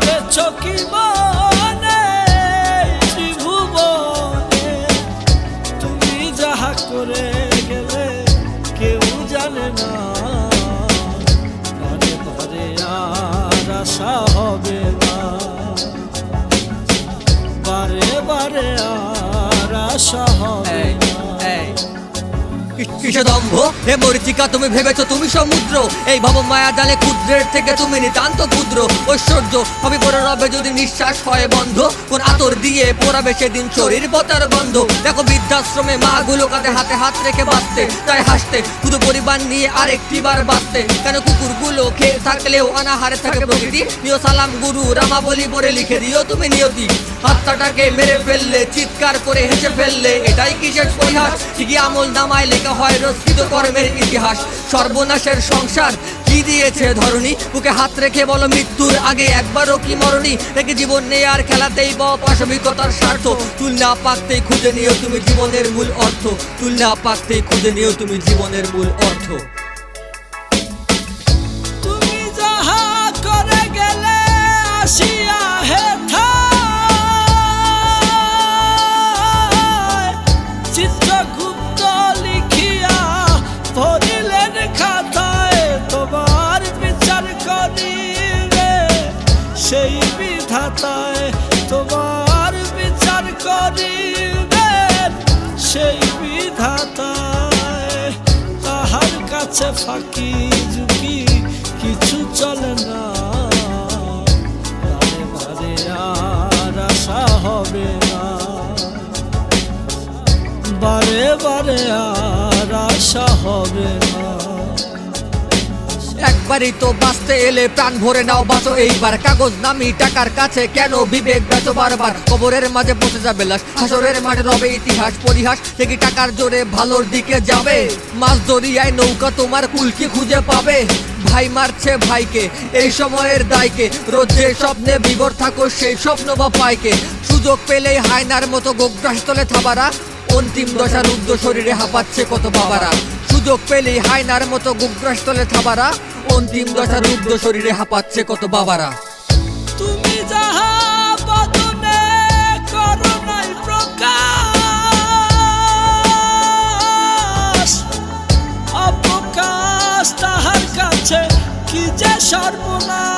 ভেবেছ কি মনে ত্রিভুবনে তুমি যাহা করে গেলে কেউ জানে না। তারে তারে আর আশা হবে না। বারে বারে আর কিসে দম্ভ হে মরিচিকা, তুমি ভেবেছো তুমি সমুদ্র। এই ভব মায়া জালে ক্ষুদ্রের থেকে তুমি নিতান্ত ক্ষুদ্র। ঐশ্বর্য হবে পরে রবে যদি নিঃশ্বাস হয় বন্ধ, কোন আতর দিয়ে পোড়াবে সেদিন শরীর বতার গন্ধ। দেখো বৃদ্ধাশ্রমে মা গুলো কাঁধে হাতে হাত রেখে বাঁচতে, তাই হাসতে, শুধু পরিবার নিয়ে আরেকটি বার বাঁচতে। কেন কুকুরগুলো খেয়ে থাকলেও অনাহারে থাকে প্রকৃতি? নিও সালাম গুরু রামা বলি পরে লিখে দিও তুমি নিয়তি। হত্যাটাকে মেরে ফেললে, চিৎকার করে হেসে ফেললে, এটাই কি কিসের পরিহাস? ঠিকই আমল নামায় লেখা হয় রচিত কর্মের ইতিহাস। সর্বনাশের সংসার কি দিয়েছে ধরনী বুকে হাত রেখে বলো, মৃত্যুর আগে একবারও কি মরণী? রেখে জীবন নেই আর খেলাতেই বা পাশবিকতার স্বার্থ? চুল না পাকতেই খুঁজে নিও তুমি জীবনের মূল অর্থ। চুল না পাকতেই খুঁজে নিও তুমি জীবনের মূল অর্থ। তুমি যাহা করে গেলে আসিয়া কাছে ফাঁকি ঝুঁকি, কিছু চলে না। বারে হবে না। বারে বারে, আর আশা হবে না। একবারই তো বাঁচতে এলে প্রাণ ভরে নাও, বাঁচো এইবার। কাগজ নামি টাকার কাছে কেন বিবেক বেচো বারবার? কবরের মাঝে পচে যাবে লাশ, হাসরের মাঠে রবে ইতিহাস, পরিহাস, সে কি টাকার জোরে ভালোর দিকে যাবে? মাছ দরিয়ায় নৌকা তোমার কুলকি খুঁজে পাবে। ভাই মারছে ভাইকে, এই সময়ের দায়কে। রোজ যে স্বপ্নে বিবর থাকো, সেই স্বপ্ন বা পাইকে। সুযোগ পেলেই হায়নার মতো গোগ্রাস তলে থাবারা। অন্তিম দশার উদ্দ শরীরে হাঁপাচ্ছে কত বাবারা। সুযোগ পেলেই হায়নার মতো গুগ্রাস তলে থাবারা। অন্তিম দশা উদ্দ শরীরে হাঁপাচ্ছে কত বাবারা? তুমি যাহা কি যে সর্বনাশ?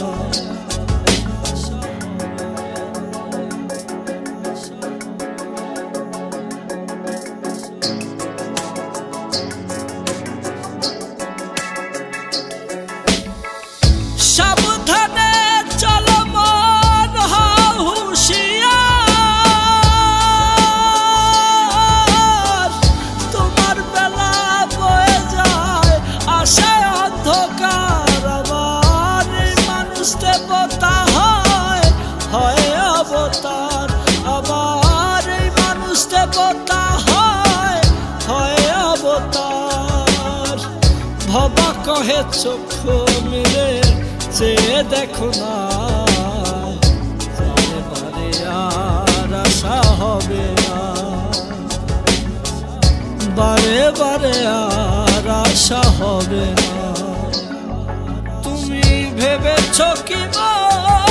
দেবতা হয় হয় অবতার। ভবা কহে চক্ষু মিলে চেয়ে দেখো না। আর আশা হবে বারে বারে আর আশা হবে না। তুমি ভেবেছ কি মনে